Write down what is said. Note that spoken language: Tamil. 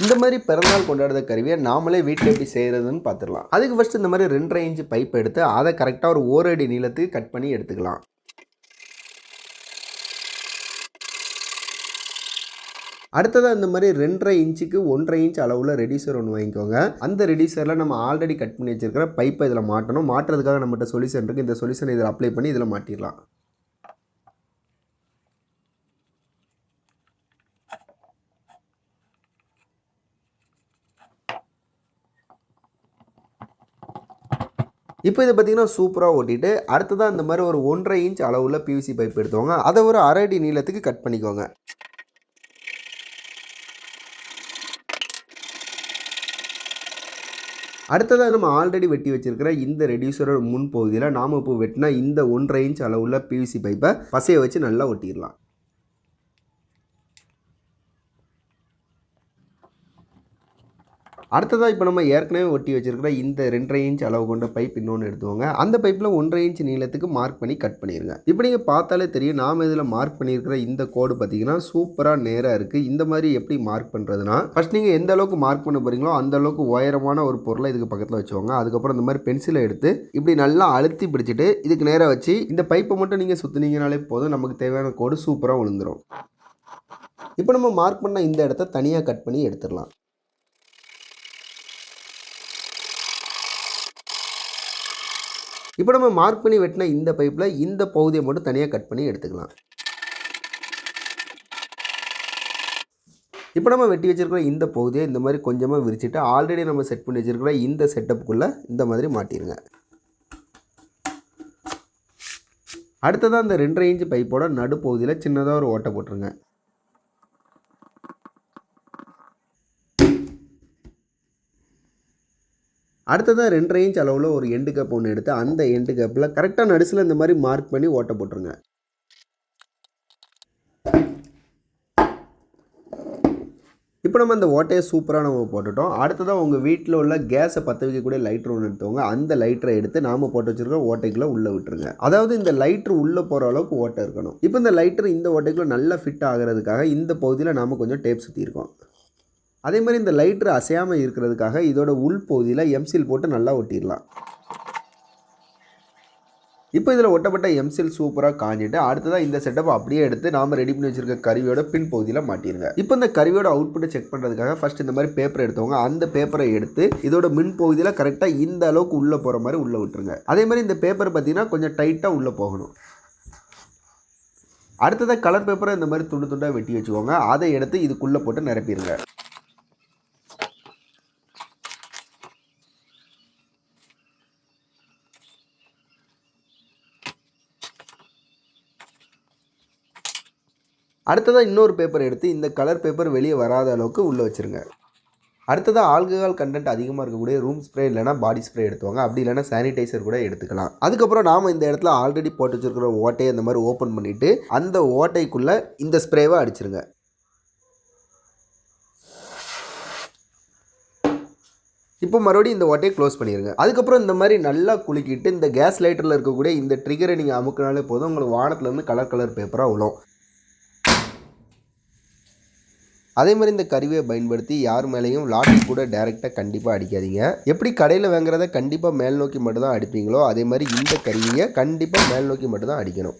இந்த மாதிரி பிறந்தநாள் கொண்டாடுற கருவியை நாமளே வீட்டில் எப்படி செய்கிறதுன்னு பார்த்துடலாம் அதுக்கு ஃபஸ்ட்டு இந்த மாதிரி ரெண்டரை இன்ச்சு பைப் எடுத்து அதை கரெக்டாக ஒரு ஓரடி நீளத்துக்கு கட் பண்ணி எடுத்துக்கலாம். அடுத்ததாக இந்த மாதிரி ரெண்டரை இன்ச்சுக்கு ஒன்றரை இன்ச் அளவில் ரெடியூசர் ஒன்று வாங்கிக்கோங்க. அந்த ரெடியூசரில் நம்ம ஆல்ரெடி கட் பண்ணி வச்சிருக்கிற பைப்பை இதில் மாட்டணும். மாட்டுறதுக்காக நம்மகிட்ட சொல்யூஷன் இருக்குது இந்த சொல்யூஷனை இதில் அப்ளை பண்ணி இதில் மாட்டிடலாம். இப்போ இதை பார்த்தீங்கன்னா சூப்பராக ஓட்டிட்டு அடுத்ததாக இந்த மாதிரி ஒரு ஒன்றரை இன்ச் அளவுள்ள பிவிசி பைப் எடுத்துவாங்க அதை ஒரு அரை அடி நீளத்துக்கு கட் பண்ணிக்கோங்க. அடுத்ததாக நம்ம ஆல்ரெடி வெட்டி வச்சிருக்கிற இந்த ரெடியூசரோட முன் பகுதியில் நாம் இப்போ வெட்டினா இந்த ஒன்றரை இன்ச் அளவுள்ள பிவிசி பைப்பை பசையை வச்சு நல்லா ஒட்டிடலாம். அடுத்ததாக இப்போ நம்ம ஏற்கனவே ஒட்டி வச்சுருக்கிற இந்த ரெண்டரை இன்ச் அளவு கொண்ட பைப் இன்னொன்று எடுத்துவாங்க அந்த பைப்பில் ஒன்றரை இன்ச் நீளத்துக்கு மார்க் பண்ணி கட் பண்ணிடுங்க இப்போ நீங்கள் பார்த்தாலே தெரியும் நாம் இதில் மார்க் பண்ணியிருக்கிற இந்த கோடு பார்த்தீங்கன்னா சூப்பராக நேராக இருக்குது இந்த மாதிரி எப்படி மார்க் பண்ணுறதுனா ஃபஸ்ட் நீங்கள் எந்த அளவுக்கு மார்க் பண்ண போகிறீங்களோ அந்த அளவுக்கு உயரமான ஒரு பொருளை இதுக்கு பக்கத்தில் வச்சுக்கோங்க. அதுக்கப்புறம் இந்த மாதிரி பென்சிலை எடுத்து இப்படி நல்லா அழுத்தி பிடிச்சிட்டு இதுக்கு நேராக வச்சு இந்த பைப்பை மட்டும் நீங்கள் சுற்றினீங்கனாலே போதும். நமக்கு தேவையான கோடு சூப்பராக விழுந்துடும் இப்போ நம்ம மார்க் பண்ண இந்த இடத்த தனியாக கட் பண்ணி எடுத்துடலாம். இப்போ நம்ம மார்க் பண்ணி வெட்டின இந்த பைப்பில் இந்த பகுதியை மட்டும் தனியாக கட் பண்ணி எடுத்துக்கலாம். இப்போ நம்ம வெட்டி வச்சுருக்கிற இந்த பகுதியை இந்த மாதிரி கொஞ்சமாக விரிச்சிட்டு ஆல்ரெடி நம்ம செட் பண்ணி வச்சுருக்கிற இந்த செட்டப்புக்குள்ளே இந்த மாதிரி மாட்டிடுங்க அடுத்ததாக அந்த ரெண்டரை இன்ச்சு பைப்போட நடுப்பகுதியில் சின்னதாக ஒரு ஓட்டை போட்டுருங்க. அடுத்ததாக ரெண்டரை இன்ச் அளவில் ஒரு எண்டு கப் ஒன்று எடுத்து அந்த எண்டு கப்பில் கரெக்டாக நடுசில் இந்த மாதிரி மார்க் பண்ணி ஓட்டை போட்டுருங்க. இப்போ நம்ம அந்த ஓட்டையை சூப்பராக நம்ம போட்டுட்டோம். அடுத்ததாக உங்கள் வீட்டில் உள்ள கேஸை பற்ற வைக்கக்கூடிய லைட்ரு ஒன்று எடுத்தவங்க அந்த லைட்டரை எடுத்து நாம் போட்டு வச்சுருக்க ஓட்டைக்குள்ளே உள்ளே விட்டுருங்க. அதாவது இந்த லைட்ரு உள்ளே போகிற அளவுக்கு ஓட்டை இருக்கணும். இப்போ இந்த லைட்ரு இந்த ஓட்டைக்குள்ளே நல்லா ஃபிட் ஆகிறதுக்காக இந்த பகுதியில் நாம் கொஞ்சம் டேப் சுற்றிருக்கோம் அதே மாதிரி இந்த லைட்ரு அசையாமல் இருக்கிறதுக்காக இதோட உள் பகுதியில் எம்சில் போட்டு நல்லா ஒட்டிடலாம். இப்போ இதில் ஒட்டப்பட்ட எம்சில் சூப்பராக காஞ்சிட்டு அடுத்ததாக இந்த செட்டப்பை அப்படியே எடுத்து நாம் ரெடி பண்ணி வச்சிருக்க கருவியோட பின் பகுதியில் மாட்டிருங்க. இப்போ இந்த கருவியோட அவுட்புட்டை செக் பண்ணுறதுக்காக ஃபர்ஸ்ட் இந்த மாதிரி பேப்பர் எடுத்தவங்க அந்த பேப்பரை எடுத்து இதோட மின் பகுதியில் கரெக்டாக இந்த அளவுக்கு உள்ளே போகிற மாதிரி உள்ளே விட்டுருங்க. அதே மாதிரி இந்த பேப்பர் பார்த்தீங்கன்னா கொஞ்சம் டைட்டாக உள்ளே போகணும். அடுத்ததாக கலர் பேப்பரை இந்த மாதிரி துண்டு துண்டாக வெட்டி வச்சுக்கோங்க. அதை எடுத்து இதுக்குள்ளே போட்டு நிரப்பிடுங்க. அடுத்ததாக இன்னொரு பேப்பர் எடுத்து இந்த கலர் பேப்பர் வெளியே வராத அளவுக்கு உள்ளே வச்சுருங்க. அடுத்ததாக ஆல்கஹால் கண்டென்ட் அதிகமாக இருக்கக்கூடிய ரூம் ஸ்ப்ரே இல்லைனா பாடி ஸ்ப்ரே எடுத்துவாங்க. அப்படி இல்லைனா சானிடைசர் கூட எடுத்துக்கலாம். அதுக்கப்புறம் நாம் இந்த இடத்துல ஆல்ரெடி போட்டு வச்சிருக்கிற ஓட்டையை அந்த மாதிரி ஓப்பன் பண்ணிவிட்டு அந்த ஓட்டைக்குள்ளே இந்த ஸ்ப்ரேவை அடிச்சிருங்க. இப்போ மறுபடியும் இந்த ஓட்டையை க்ளோஸ் பண்ணிடுங்க அதுக்கப்புறம் இந்த மாதிரி நல்லா குலுக்கிட்டு இந்த கேஸ் லைட்டரில் இருக்கக்கூடிய இந்த ட்ரிகரை நீங்கள் அமுக்கினாலே போதும். உங்களுக்கு வானத்துலேருந்து கலர் கலர் பேப்பராக விழும் அதே மாதிரி இந்த கருவியை பயன்படுத்தி யார் மேலேயும் லாட்டி கூட டைரெக்டாக கண்டிப்பாக அடிக்காதீங்க. எப்படி கடையில் வாங்குறத கண்டிப்பாக மேல் நோக்கி மட்டும்தான் அடிப்பீங்களோ அதே மாதிரி இந்த கருவியை கண்டிப்பாக மேல் நோக்கி மட்டும்தான் அடிக்கணும்.